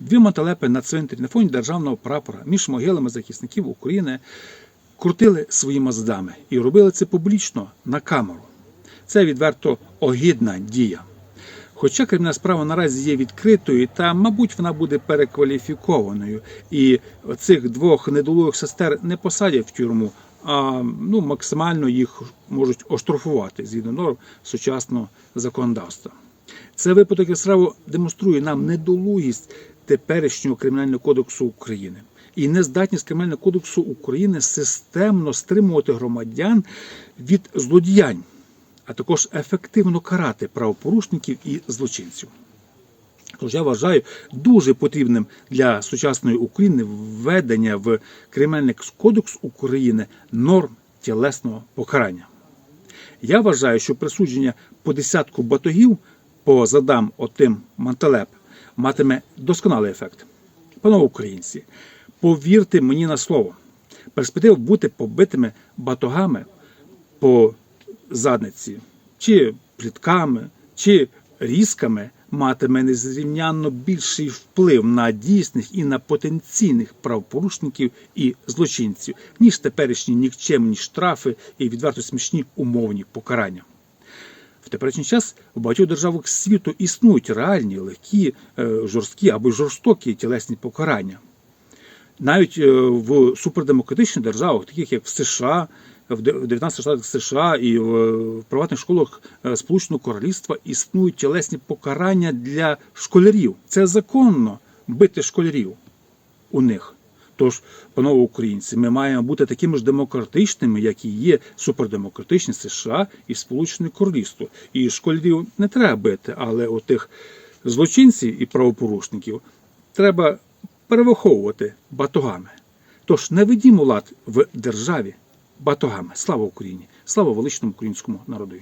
Дві мотолепи на цвинтарі на фоні державного прапора між могилами захисників України крутили своїми задами і робили це публічно на камеру. Це відверто огідна дія. Хоча кримінальна справа наразі є відкритою, та, мабуть, вона буде перекваліфікованою, і цих двох недолугих сестер не посадять в тюрму, а ну, максимально їх можуть оштрафувати згідно норм сучасного законодавства. Це випадок яскраво демонструє нам недолугість теперішнього кримінального кодексу України і нездатність кримінального кодексу України системно стримувати громадян від злодіянь, а також ефективно карати правопорушників і злочинців. Тож я вважаю дуже потрібним для сучасної України введення в Кримінальний кодекс України норм тілесного покарання. Я вважаю, що присудження по десятку батогів по задам отим мантелеп матиме досконалий ефект. Панове українці, повірте мені на слово, перспектива бути побитими батогами по задниці, чи плітками, чи різками матиме незрівнянно більший вплив на дійсних і на потенційних правопорушників і злочинців, ніж теперішні нікчемні штрафи і відверто смішні умовні покарання. Теперішній час в багатьох державах світу існують реальні, легкі, е, жорсткі або жорстокі тілесні покарання. Навіть е, в супердемократичних державах, таких як в США, в де- 19 штатах США і в в приватних школах е, Сполученого Королівства існують тілесні покарання для школярів. Це законно бити школярів у них. Тож, панове українці, ми маємо бути такими ж демократичними, як і є супердемократичні США і Сполучене Королівство. І школярів не треба бити, але отих злочинців і правопорушників треба перевиховувати батогами. Тож не ведімо лад в державі батогами. Слава Україні! Слава величному українському народу!